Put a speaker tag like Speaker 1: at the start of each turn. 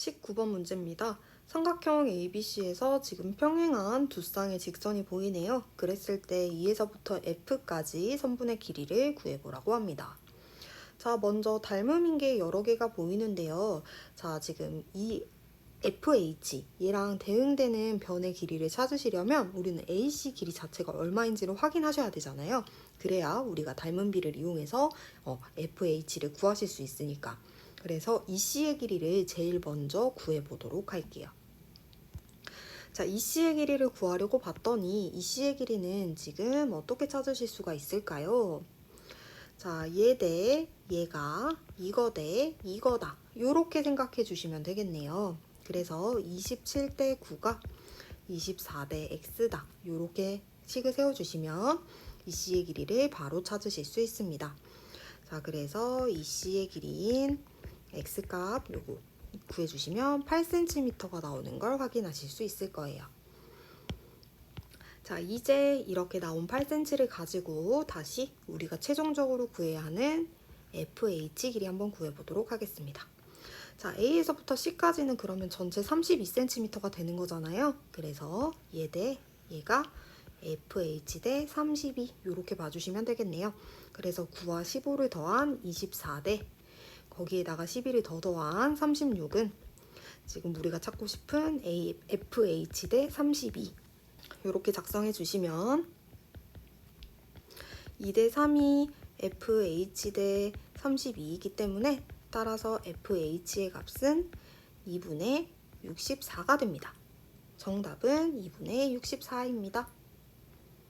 Speaker 1: 19번 문제입니다. 삼각형 ABC에서 지금 평행한 두 쌍의 직선이 보이네요. 그랬을 때 2에서부터 F까지 선분의 길이를 구해보라고 합니다. 자, 먼저 닮음인 게 여러 개가 보이는데요. 자, 지금 이 FH 얘랑 대응되는 변의 길이를 찾으시려면 우리는 AC 길이 자체가 얼마인지를 확인하셔야 되잖아요. 그래야 우리가 닮은 비를 이용해서 어, FH를 구하실 수 있으니까. 그래서 EC의 길이를 제일 먼저 구해 보도록 할게요. 자, EC의 길이를 구하려고 봤더니 EC의 길이는 지금 어떻게 찾으실 수가 있을까요? 자, 얘 대 얘가 이거 대 이거다. 요렇게 생각해 주시면 되겠네요. 그래서 27대 9가 24대 x다. 요렇게 식을 세워 주시면 EC의 길이를 바로 찾으실 수 있습니다. 자, 그래서 EC의 길이인 x값 요거 구해 주시면 8cm가 나오는 걸 확인하실 수 있을 거예요. 자, 이제 이렇게 나온 8cm를 가지고 다시 우리가 최종적으로 구해야 하는 FH 길이 한번 구해보도록 하겠습니다. 자, A에서부터 C까지는 그러면 전체 32cm가 되는 거잖아요. 그래서 얘 대 얘가 FH 대 32 이렇게 봐주시면 되겠네요. 그래서 9와 15를 더한 24 대 거기에다가 11을 더 더한 36은 지금 우리가 찾고 싶은 A, FH 대 32 이렇게 작성해 주시면 2 대 3이 FH 대 32이기 때문에 따라서 FH의 값은 2분의 64가 됩니다. 정답은 2분의 64입니다.